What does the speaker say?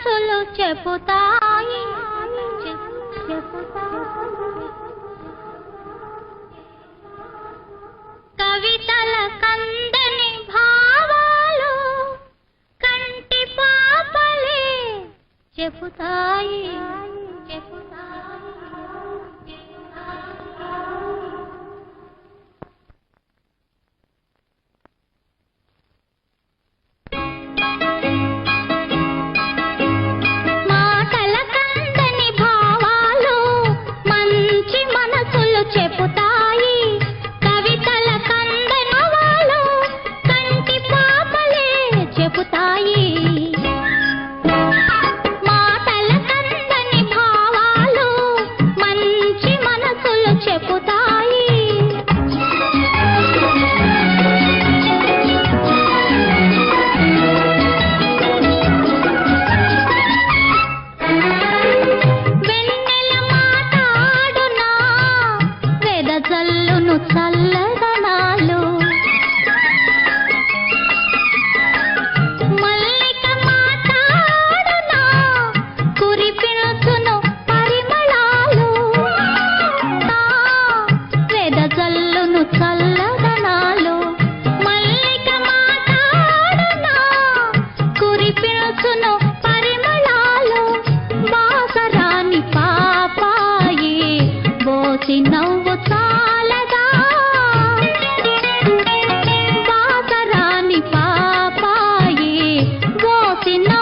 మనసులు చెబుతాయి. కవితల కందని భావాలు కంటి పాపలే చెబుతాయి. no.